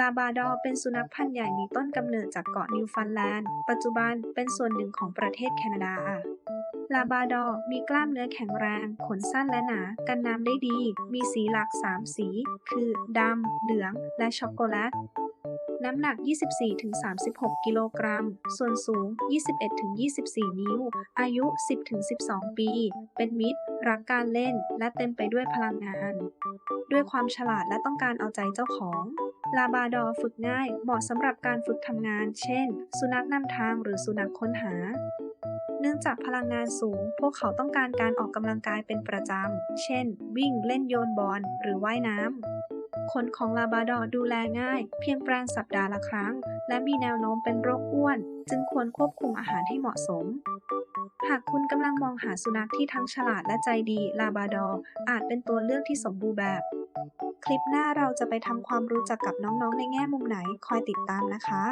ลาบราดอเป็นสุนัขพันธุ์ใหญ่มีต้นกำเนิดจากเกาะนิวฟันแลนด์ ปัจจุบันเป็นส่วนหนึ่งของประเทศแคนาดา ลาบราดอมีกล้ามเนื้อแข็งแรง ขนสั้นและหนา กันน้ำได้ดี มีสีหลัก 3 สี คือดำ เหลือง และช็อกโกแลตน้ำหนัก 24-36 กิโลกรัม ส่วนสูง 21-24 นิ้ว อายุ 10-12 ปี เป็นมิตร รักการเล่นและเต็มไปด้วยพลังงาน ด้วยความฉลาดและต้องการเอาใจเจ้าของ ลาบาดอร์ฝึกง่าย เหมาะสำหรับการฝึกทำงาน เช่น สุนัขนำทางหรือสุนัขค้นหา เนื่องจากพลังงานสูง พวกเขาต้องการการออกกำลังกายเป็นประจำ เช่น วิ่งเล่นโยนบอลหรือว่ายน้ำ ขนของลาบราดอร์ดูแลง่าย เพียงแปรงสัปดาห์ละครั้ง และมีแนวโน้มเป็นโรคอ้วน จึงควรควบคุมอาหารให้เหมาะสม หากคุณกำลังมองหาสุนัขที่ทั้งฉลาดและใจดีลาบราดอร์อาจเป็นตัวเลือกที่สมบูรณ์แบบ คลิปหน้าเราจะไปทำความรู้จักกับน้องๆในแง่มุมไหนคอยติดตามนะคะ